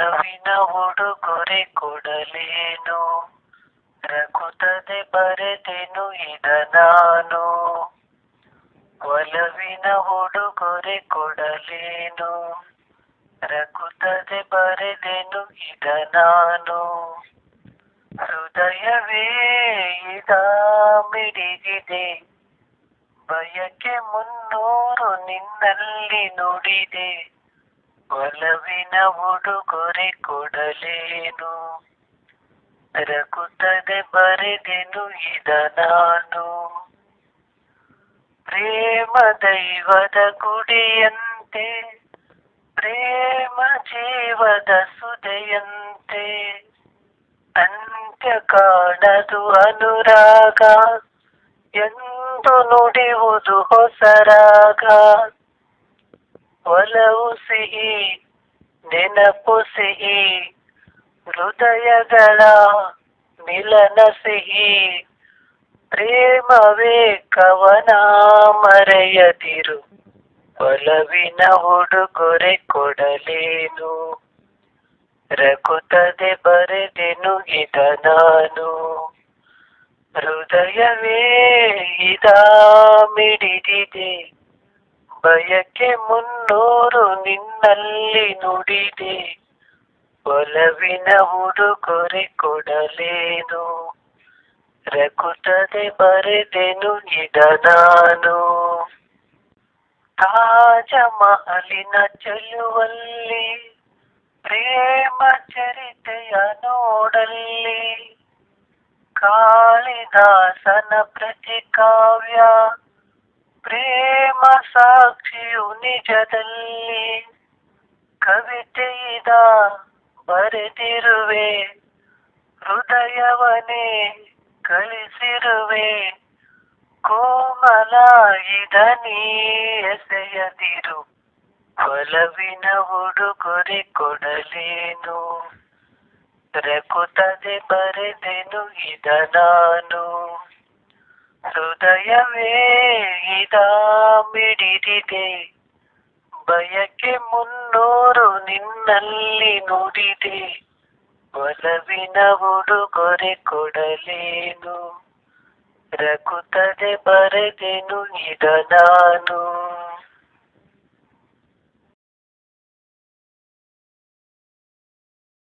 ನವಿನ ಉಡುಗೊರೆ ಕೊಡಲೇನು? ರಘುತದೆ ಬರೆದೆನು ಇದ ನಾನು. ಒಲವಿನ ಉಡುಗೊರೆ ಕೊಡಲೇನು? ರಘುತದೆ ಬರೆದೆನು ಇದ ನಾನು. ಹೃದಯವೇ ಇದ ಮಿಡಿದಿದೆ. ಬಯಕೆ ಮುನ್ನೂರು ನಿನ್ನಲ್ಲಿ ನುಡಿದೆ. ಒಲವಿನ ಉಡುಗೊರೆ ಕೊಡಲೇನು? ರಗುತ್ತದೆ ಬರೆದೆನು ಇದ ನಾನು. ಪ್ರೇಮ ದೈವದ ಗುಡಿಯಂತೆ, ಪ್ರೇಮ ಜೀವದ ಸುದೆಯಂತೆ, ಅಂತ್ಯ ಕಾಣದು ಅನುರಾಗ, ಎಂದು ನುಡಿಯುವುದು ಹೊಸರಾಗ. ಒಲವು ಸಿಹಿ, ನೆನಪು ಸಿಹಿ, ಹೃದಯಗಳ ಮಿಲನ ಸಿಹಿ, ಪ್ರೇಮವೇ ಕವನ ಮರೆಯದಿರು, ಒಲವಿನ ಉಡುಗೊರೆ ಕೊಡಲೇನು? ರಘುತದೆ ಬರೆದೆನು ಇದ ನಾನು, ಹೃದಯವೇ ಇದ ಮಿಡಿದಿದೆ. ಬಯಕೆ ಮುನ್ನೂರು ನಿನ್ನಲ್ಲಿ ನುಡಿದೆ. ಒಲವಿನ ಉಡುಗೊರೆ ಕೊಡಲೇನು? ರಘುತದೆ ಬರೆದೆನು ಇದ ನಾನು. ತಾಜ ಮಹಲಿನ ಚೆಲುವಲ್ಲಿ, ಪ್ರೇಮ ಚರಿತೆಯ ನೋಡಲ್ಲಿ, ಕಾಳಿದಾಸನ ಪ್ರತಿ ಕಾವ್ಯ ಪ್ರೇಮ ಸಾಕ್ಷಿಯು ನಿಜದಲ್ಲಿ ಕವಿತೆಯಿದ ಬರೆದಿರುವೆ ಹೃದಯವನೇ ಕಳಿಸಿರುವೆ ಕೋಮಲ ನೀಸೆಯದಿರು ಎಸೆಯದಿರು ಒಲವಿನ ಉಡುಗೊರೆ ಕೊಡಲೇನು ರಘುತ್ತದೆ ಬರೆದೆನು ಇದ ನಾನು. ಹೃದಯವೇ ಮಿಡಿದಿದೆ. ಬಯಕೆ ಮುನ್ನೂರು ನಿನ್ನಲ್ಲಿ ನೋಡಿದೆ. ಒಲವಿನ ಉಡುಗೊರೆ ಕೊಡಲೇನು? ರಘುತದೆ ಬರೆದೆನು ಇದ ನಾನು.